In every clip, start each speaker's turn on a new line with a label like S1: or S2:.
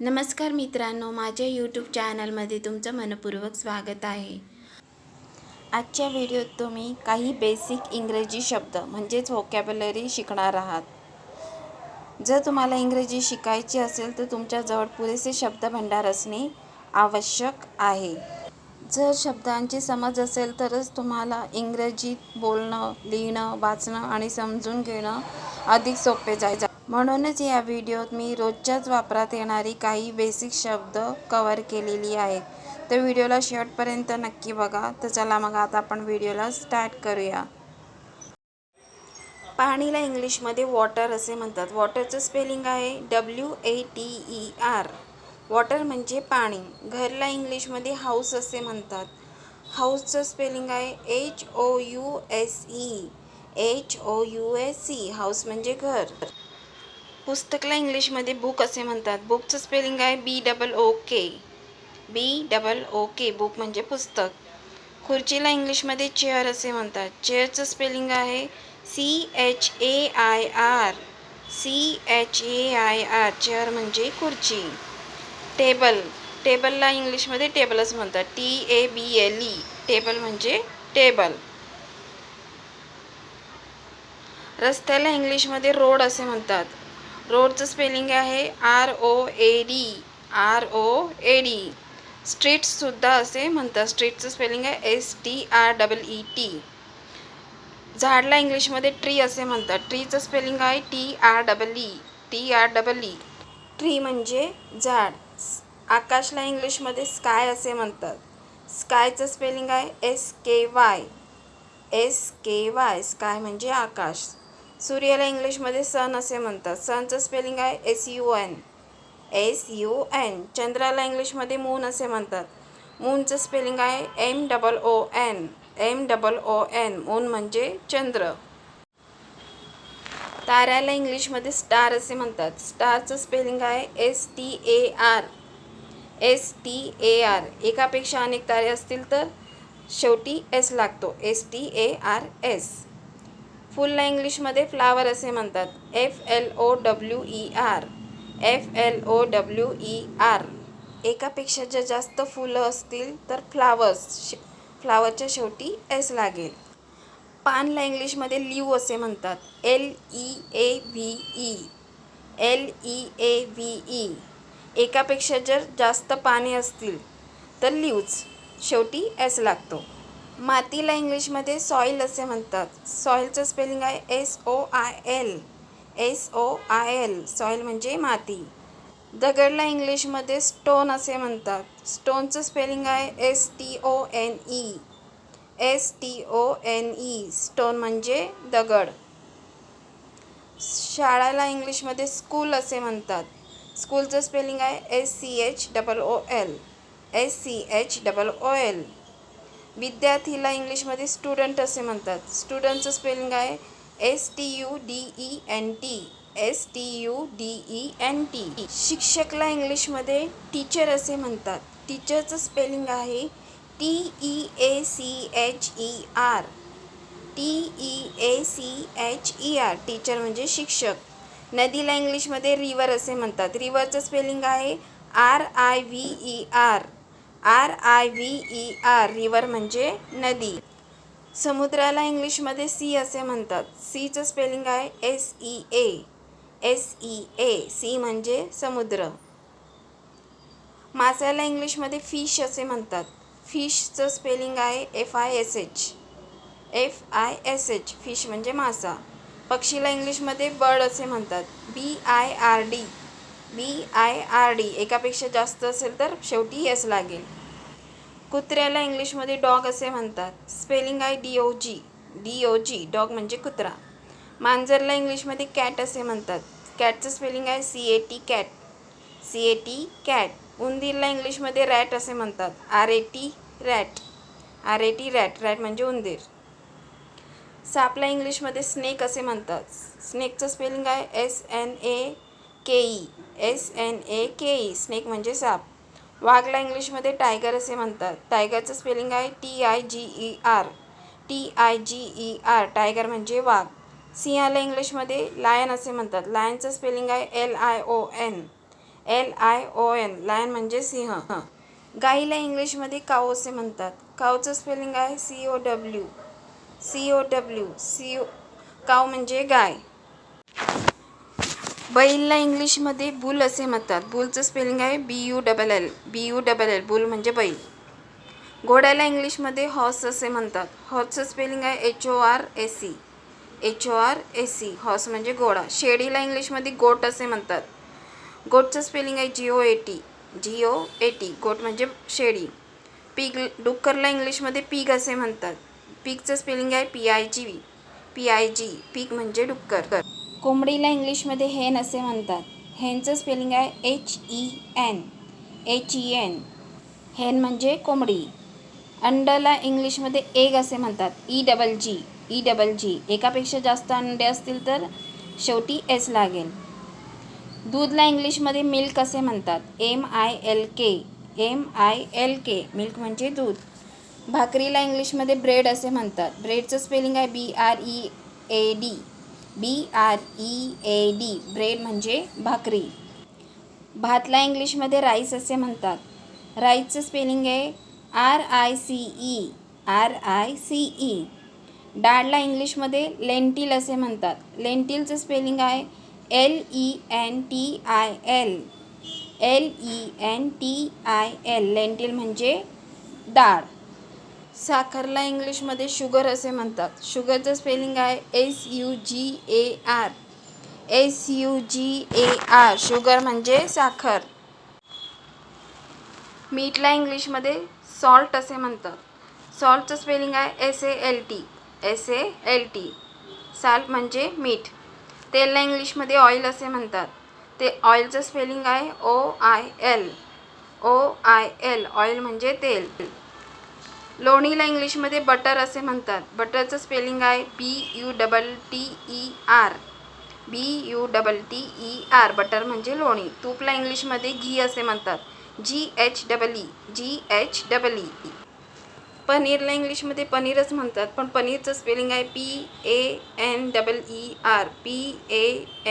S1: नमस्कार मित्रांनो माझ्या यूट्यूब चॅनलमध्ये तुमचं मनपूर्वक स्वागत आहे. आजच्या व्हिडिओत तुम्ही काही बेसिक इंग्रजी शब्द म्हणजेच व्होकॅब्युलरी शिकणार आहात. जर तुम्हाला इंग्रजी शिकायची असेल तर तुमच्याजवळ पुरेसे शब्द भंडार असणे आवश्यक आहे. जर शब्दांची समज असेल तरच तुम्हाला इंग्रजीत बोलणं लिहिणं वाचणं आणि समजून घेणं अधिक सोपे जायचं म्हणूनच या व्हिडिओत मी रोजच्याच वापरात येणारी काही बेसिक शब्द कवर केलेली आहेत. तर व्हिडिओला शेवटपर्यंत नक्की बघा. तर चला मग आता आपण व्हिडिओला स्टार्ट करूया. पाणीला इंग्लिशमध्ये वॉटर असे म्हणतात. वॉटरचं स्पेलिंग आहे W A T E R water म्हणजे पाणी. घरला इंग्लिशमध्ये हाऊस असे म्हणतात. हाऊसचं स्पेलिंग आहे H O U S E H O U S E house म्हणजे घर. पुस्तकला इंग्लिशमध्ये बुक असे म्हणतात. बुकचं स्पेलिंग आहे B double O K B double O K book म्हणजे पुस्तक. खुर्चीला इंग्लिशमध्ये चेअर असे म्हणतात. चेअरचं स्पेलिंग आहे C H A I R C H A I R chair म्हणजे खुर्ची. टेबल टेबलला इंग्लिशमध्ये टेबलच म्हणतात. T A B L E table म्हणजे टेबल रस्त्याला इंग्लिशमध्ये रोड असे म्हणतात. रोडचं स्पेलिंग आहे R O A D R O A D स्ट्रीट्ससुद्धा असे म्हणतात. स्ट्रीटचं स्पेलिंग आहे S T R double E T झाडला इंग्लिशमध्ये ट्री असे म्हणतात. ट्रीचं स्पेलिंग आहे T R double E T R double E tree म्हणजे झाड. आकाशला इंग्लिशमध्ये स्काय असे म्हणतात. स्कायचं स्पेलिंग आहे S K Y S K Y sky म्हणजे आकाश. सूर्याला इंग्लिशमध्ये सन असे म्हणतात. सनचं स्पेलिंग आहे S U N S U N चंद्राला इंग्लिशमध्ये मून असे म्हणतात. मूनचं स्पेलिंग आहे M double O N M double O N moon म्हणजे चंद्र. ताऱ्याला इंग्लिशमध्ये स्टार असे म्हणतात. स्टारचं स्पेलिंग आहे S T A R S T A R एकापेक्षा अनेक तारे असतील तर शेवटी एस लागतो. S T A R S फुलला इंग्लिशमध्ये फ्लावर असे म्हणतात. F L O W E R F L O W E R एकापेक्षा जर जास्त फुलं असतील तर फ्लावर्स शे फ्लावरच्या शेवटी एस लागेल. पानला इंग्लिशमध्ये लिव असे म्हणतात. L E A V E L E A V E एकापेक्षा जर जास्त पाने असतील तर लिव्ज शेवटी एस लागतो. मातीला इंग्लिशमध्ये सॉईल असे म्हणतात. सॉईलचं स्पेलिंग आहे S O I L S O I L soil म्हणजे माती. दगडला इंग्लिशमध्ये स्टोन असे म्हणतात. स्टोनचं स्पेलिंग आहे S T O N E S T O N E stone म्हणजे दगड. शाळेला इंग्लिशमध्ये स्कूल असे म्हणतात. स्कूलचं स्पेलिंग आहे S C H double O L S C H double O L विद्यार्थीला इंग्लिशमध्ये स्टुडंट असे म्हणतात. स्टुडंटचं स्पेलिंग आहे S T U D E N T S T U D E N T शिक्षकला इंग्लिशमध्ये टीचर असे म्हणतात. टीचरचं स्पेलिंग आहे T E A C H E R T E A C H E R teacher म्हणजे शिक्षक. नदीला इंग्लिशमध्ये river असे म्हणतात. रिवरचं स्पेलिंग आहे R I V E R R I V E R river म्हणजे नदी. समुद्राला इंग्लिशमध्ये सी असे म्हणतात. सीचं स्पेलिंग आहे S E A S E A sea म्हणजे समुद्र. मासाला इंग्लिशमध्ये फिश असे म्हणतात. फिशचं स्पेलिंग आहे F I S H F I S H fish म्हणजे मासा. पक्षीला इंग्लिशमध्ये बर्ड असे म्हणतात. B I R D B I R D एकापेक्षा जास्त असेल तर शेवटी एस लागेल. कुत्र्याला इंग्लिशमध्ये डॉग असे म्हणतात. स्पेलिंग आहे D O G. D O G dog म्हणजे कुत्रा. मांजरला इंग्लिशमध्ये कॅट असे म्हणतात. कॅटचं स्पेलिंग आहे C A T cat. C A T cat. उंदीरला इंग्लिशमध्ये रॅट असे म्हणतात. R A T rat. R A T rat. Rat म्हणजे उंदीर. सापला इंग्लिशमध्ये स्नेक असे म्हणतात. स्नेकचं स्पेलिंग आहे S N A K E S N A K E snake म्हणजे साप. वाघला इंग्लिशमध्ये टायगर असे म्हणतात. टायगरचं स्पेलिंग आहे T I G E R T I G E R tiger म्हणजे वाघ. सिंहाला इंग्लिशमध्ये लायन असे म्हणतात. लायनचं स्पेलिंग आहे L I O N L I O N lion म्हणजे सिंह. गाईला इंग्लिशमध्ये काऊ असे म्हणतात. काऊचं स्पेलिंग आहे C O W C O W C O cow म्हणजे गाय. बैलला इंग्लिशमध्ये बुल असे म्हणतात. बुलचं स्पेलिंग आहे B U double L B U double L bull म्हणजे बैल. घोड्याला इंग्लिशमध्ये हॉर्स असे म्हणतात. हॉर्सचं स्पेलिंग आहे H O R A C H O R A C horse म्हणजे घोडा. शेळीला इंग्लिशमध्ये गोट असे म्हणतात. गोटचं स्पेलिंग आहे जी ओ A T G O A T goat म्हणजे शेळी. पीग डुक्करला इंग्लिशमध्ये पीग असे म्हणतात. पीगचं स्पेलिंग आहे P I G P I G pig म्हणजे डुक्कर. कोंबडीला इंग्लिशमध्ये हेन असे म्हणतात. हेनचं स्पेलिंग आहे H E N H E N hen म्हणजे कोंबडी. अंडरला इंग्लिशमध्ये एग असे म्हणतात. E double G E double G एकापेक्षा जास्त अंडे असतील तर शेवटी एस लागेल. दूधला इंग्लिशमध्ये मिल्क असे म्हणतात. M I L K M I L K milk म्हणजे दूध. भाकरीला इंग्लिशमध्ये ब्रेड असे म्हणतात. ब्रेडचं स्पेलिंग आहे B R E A D B R E A D bread म्हणजे भाकरी. भातला इंग्लिशमध्ये राईस असे म्हणतात. राईसचं स्पेलिंग आहे R I C E R I C E डाळला इंग्लिशमध्ये लेंटिल असे म्हणतात. लेंटिलचं स्पेलिंग आहे L E N T I L L E N T I L lentil म्हणजे डाळ. साखरला इंग्लिशमध्ये शुगर असे म्हणतात. शुगरचं स्पेलिंग आहे S U G A R S U G A R sugar म्हणजे साखर. मीठला इंग्लिशमध्ये सॉल्ट असे म्हणतात. सॉल्टचं स्पेलिंग आहे S A L T S A L T salt म्हणजे मीठ. तेलला इंग्लिशमध्ये ऑइल असे म्हणतात. ते ऑइलचं स्पेलिंग आहे O I L O I L oil म्हणजे तेल. लोणीला इंग्लिशमध्ये बटर असे म्हणतात. बटरचं स्पेलिंग आहे B U double T E R B U double T E R butter म्हणजे लोणी. तूपला इंग्लिशमध्ये घी असे म्हणतात. G H double E G H double E पनीरला इंग्लिशमध्ये पनीरच म्हणतात. पण पनीरचं स्पेलिंग आहे P A N double E R P A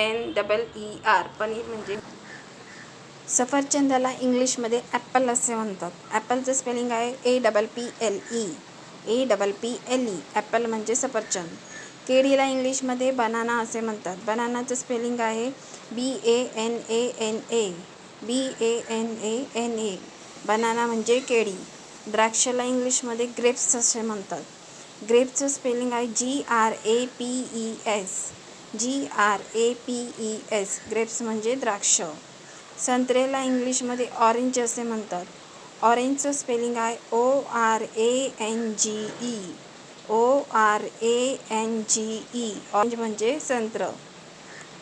S1: N double E R paneer म्हणजे सफरचंदाला इंग्लिशमध्ये ॲपल असे म्हणतात. ॲपलचं स्पेलिंग आहे A double P L E A double P L E apple म्हणजे सफरचंद. केळीला इंग्लिशमध्ये बनाना असे म्हणतात. बनानाचं स्पेलिंग आहे B A N A N A B A N A N A banana म्हणजे केळी. द्राक्षाला इंग्लिशमध्ये ग्रेप्स असे म्हणतात. ग्रेप्सचं स्पेलिंग आहे G R A P E S G R A P E S grapes म्हणजे द्राक्ष. संत्र्याला इंग्लिशमध्ये ऑरेंज असे म्हणतात. ऑरेंजचं स्पेलिंग आहे O R A N G E O R A N G E orange म्हणजे संत्र.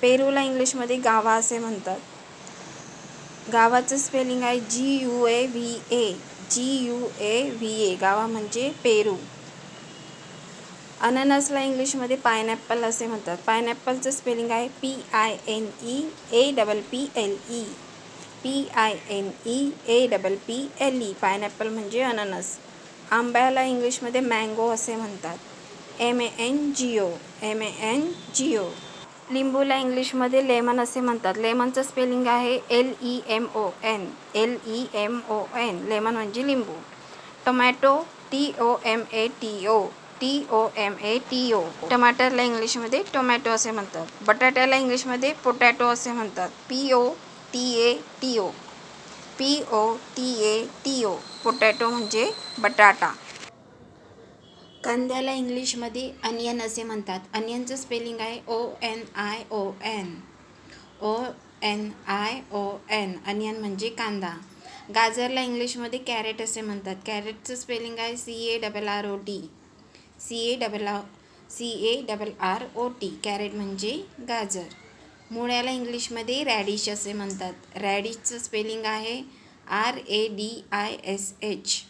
S1: पेरूला इंग्लिशमध्ये गावा असे म्हणतात. गावाचं स्पेलिंग आहे G U A V A G U A V A guava म्हणजे पेरू. अननसला इंग्लिशमध्ये पायनॅपल असे म्हणतात. पायनॅपलचं स्पेलिंग आहे P I N E A double P L E P I N E A double P L E pineapple म्हणजे अननस आंब्याला इंग्लिशमध्ये मँगो असे म्हणतात. M A N G O M A N G O लिंबूला इंग्लिशमध्ये lemon असे म्हणतात. लेमनचं स्पेलिंग आहे L E M O N L E M O N lemon म्हणजे लिंबू. Tomato T O M A T O T O M A T O टमाटरला इंग्लिशमध्ये tomato असे म्हणतात. बटाट्याला इंग्लिशमध्ये पोटॅटो असे म्हणतात. P O T A T O P O T A T O potato म्हणजे बटाटा. कांद्याला इंग्लिशमध्ये अनियन असे म्हणतात. अनियनचं स्पेलिंग आहे O N I O N O N I O N onion म्हणजे कांदा. गाजरला इंग्लिशमध्ये कॅरेट असे म्हणतात. कॅरेटचं स्पेलिंग आहे C A double R O T C A double R C A double R O T carrot म्हणजे गाजर. मुळ्याला इंग्लिशमध्ये रॅडिश असे म्हणतात. रॅडिशचं स्पेलिंग आहे R A D I S H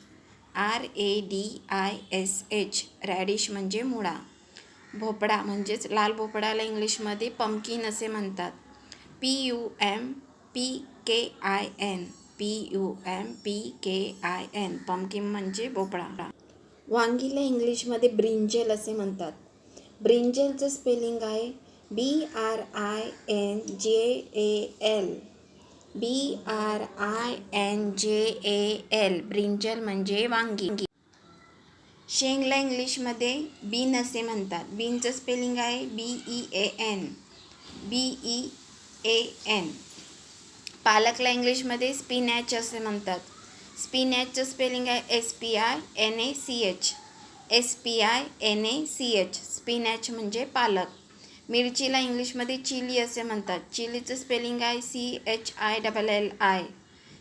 S1: R A D I S H radish म्हणजे मुळा. भोपळा म्हणजेच लाल भोपळ्याला इंग्लिशमध्ये पम्किन असे म्हणतात. P U M P K I N P U M P K I N pumpkin म्हणजे भोपळा. वांगीला इंग्लिशमध्ये ब्रिंजेल असे म्हणतात. ब्रिंजेलचं स्पेलिंग आहे बी R I N J A L B R I N J A L brinjal म्हणजे वांगी. शेंगला इंग्लिशमध्ये बीन असे म्हणतात. बीनचं स्पेलिंग आहे B E A N B E A N पालकला इंग्लिशमध्ये स्पिनॅच असे म्हणतात. स्पिनॅचचं स्पेलिंग आहे S P I N A C H S P I N A C H spinach म्हणजे पालक. मिरचीला इंग्लिशमध्ये चिली असे म्हणतात. चिलीचं स्पेलिंग आहे C H I double L I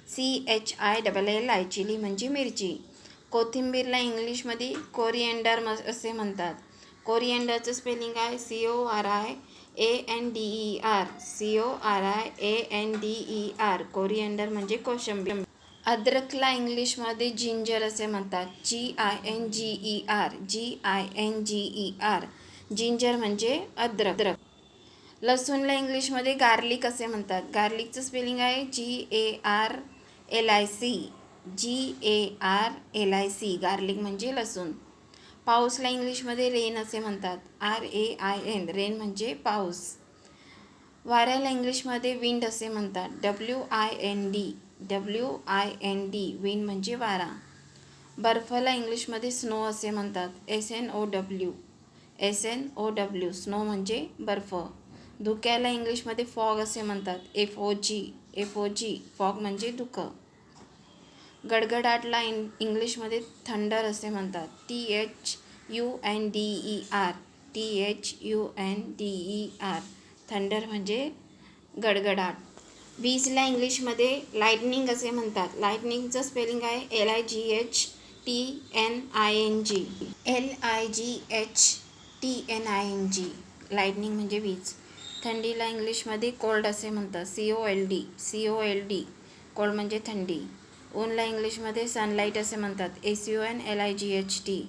S1: C H I double L I chilli म्हणजे मिरची. कोथिंबीरला इंग्लिशमध्ये कोरिएंडर म असे म्हणतात. कोरिएंडरचं स्पेलिंग आहे C O R I A N D E R C O R I A N D E R coriander म्हणजे कोशंबीर. अद्रकला इंग्लिशमध्ये जिंजर असे म्हणतात. G I N G E R G I N G E R ginger म्हणजे अद्रक. अद्रक लसूणला इंग्लिशमध्ये गार्लिक असे म्हणतात. गार्लिकचं स्पेलिंग आहे G A R L I C G A R L I C garlic म्हणजे लसूण. पाऊसला इंग्लिशमध्ये रेन असे म्हणतात. R A I N rain म्हणजे पाऊस. वाऱ्याला इंग्लिशमध्ये विंड असे म्हणतात. W I N D W I N D wind म्हणजे वारा. बर्फाला इंग्लिशमध्ये स्नो असे म्हणतात. S N O W S N O W snow म्हणजे बर्फ. धुक्याला इंग्लिशमध्ये फॉग असे म्हणतात. F O G F O G fog म्हणजे धुकं. गडगडाटला इन इंग्लिशमध्ये थंडर असे म्हणतात. T H U N D E R T H U N D E R thunder म्हणजे गडगडाट. वीजला इंग्लिशमध्ये लाईटनिंग असे म्हणतात. लाईटनिंगचं स्पेलिंग आहे L I G H T N I N G L I G H T N I N G lightning म्हणजे वीज. थंडीला इंग्लिशमध्ये कोल्ड असे म्हणतात. C O L D C O L D cold म्हणजे थंडी. ऊनला इंग्लिशमध्ये सनलाईट असे म्हणतात. A C O N L I G H T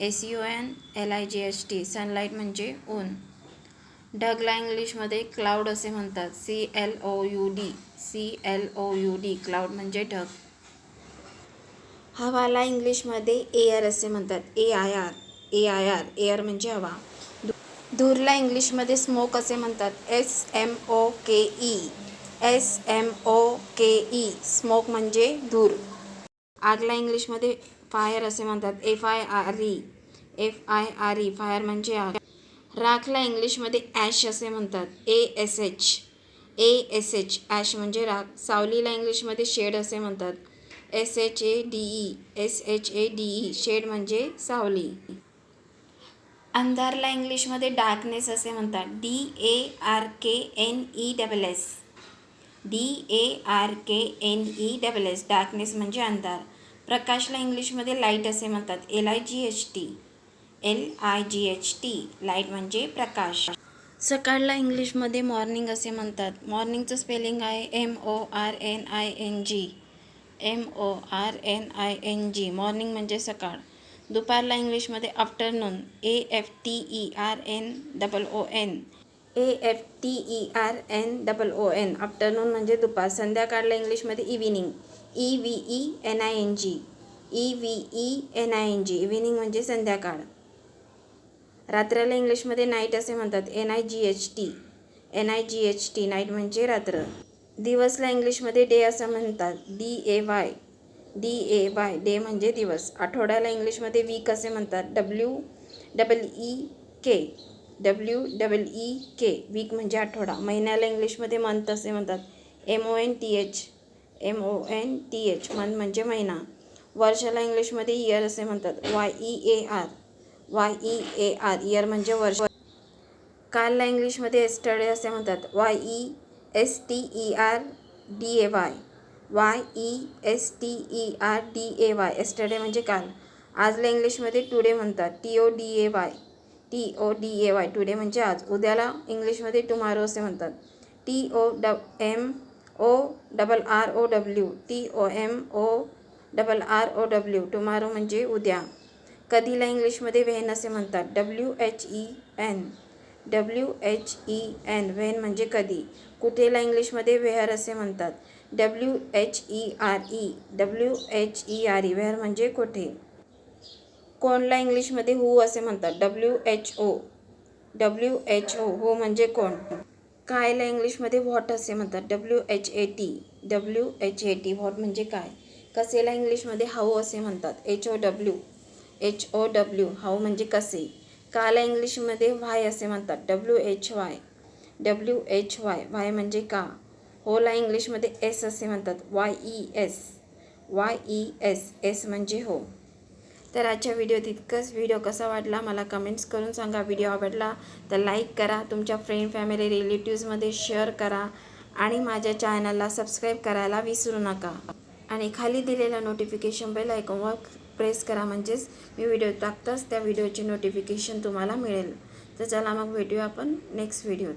S1: A C O N L I G H T sunlight म्हणजे ऊन. ढगला इंग्लिशमध्ये क्लाउड असे म्हणतात. C L O U D C L O U D cloud म्हणजे ढग. हवाला इंग्लिशमध्ये एअर असे म्हणतात. A I R A I R air म्हणजे हवा. धूरला इंग्लिशमध्ये स्मोक असे म्हणतात. S M O K E S M O K E smoke म्हणजे धूर. आगला इंग्लिशमध्ये फायर असे म्हणतात. F I R E F I R E fire म्हणजे आग. राखला इंग्लिशमध्ये ॲश असे म्हणतात. A S H A S H ash म्हणजे राख. सावलीला इंग्लिशमध्ये शेड असे म्हणतात. S H A D E S H A D E shade म्हणजे सावली. अंधारला इंग्लिशमध्ये डार्कनेस असे म्हणतात. D A R K N E double S D A R K N E double S darkness म्हणजे अंधार. प्रकाशला इंग्लिशमध्ये लाइट असे म्हणतात. L I G H T L I G H T light म्हणजे प्रकाश. सकाळला इंग्लिशमध्ये मॉर्निंग असे म्हणतात. मॉर्निंगचं स्पेलिंग आहे M O R N I N G M O R N I N G morning म्हणजे सकाळ. दुपारला इंग्लिशमध्ये afternoon. A F T E R N double O N A F T E R N double O N afternoon म्हणजे दुपार. संध्याकाळला इंग्लिशमध्ये evening E V E N I N G E V E N I N G evening म्हणजे संध्याकाळ. रात्रीला इंग्लिशमध्ये night असे म्हणतात. N I G H T N I G H T night म्हणजे रात्र. दिवसला इंग्लिशमध्ये डे असं म्हणतात. D A Y D A Y day म्हणजे दिवस. आठवड्याला इंग्लिशमध्ये वीक असे म्हणतात. W double E K W double E K week म्हणजे आठवडा. महिन्याला इंग्लिशमध्ये मंथ असे म्हणतात. M O N T H M O N T H month म्हणजे महिना. वर्षाला इंग्लिशमध्ये इयर असे म्हणतात. Y E A R Y E A R year म्हणजे वर्ष. कालला इंग्लिशमध्ये एस्टरडे असे म्हणतात. Y E S T E R D A Y Y E S T E R D A Y yesterday म्हणजे काल. आजला इंग्लिशमध्ये टुडे म्हणतात. T O D A Y T O D A Y today म्हणजे आज. उद्याला इंग्लिशमध्ये tomorrow असे म्हणतात. T O D M O double R O W T O M O double R O W tomorrow म्हणजे उद्या. कधीला इंग्लिशमध्ये व्हेन असे म्हणतात? W H E N W H E N when म्हणजे कधी? कुठेला इंग्लिशमध्ये व्हेअर असे म्हणतात? W H E R E W H E R E where म्हणजे कोठे? कोणला इंग्लिशमध्ये हू असे म्हणतात? W H O W H O who म्हणजे कोण? कायला इंग्लिशमध्ये व्हॉट असे म्हणतात? W H A T W H A T what म्हणजे काय? कसेला इंग्लिशमध्ये हाऊ असे म्हणतात? H O W H O W how म्हणजे कसे? काला इंग्लिशमध्ये व्हाय असे म्हणतात? W H Y W H Y why म्हणजे का? होला इंग्लिशमध्ये एस असे म्हणतात. Y E S Y E S yes म्हणजे हो. तर आजच्या व्हिडिओ तितकंच व्हिडिओ कसा वाटला मला कमेंट्स करून सांगा. व्हिडिओ आवडला तर लाईक करा. तुमच्या फ्रेंड फॅमिली रिलेटिव्समध्ये शेअर करा आणि माझ्या चॅनलला सबस्क्राईब करायला विसरू नका. आणि खाली दिलेल्या नोटिफिकेशन बेल आयकॉनवर प्रेस करा. म्हणजेच मी व्हिडिओ टाकताच त्या व्हिडिओची नोटिफिकेशन तुम्हाला मिळेल. तर चला मग भेटूया आपण नेक्स्ट व्हिडिओत.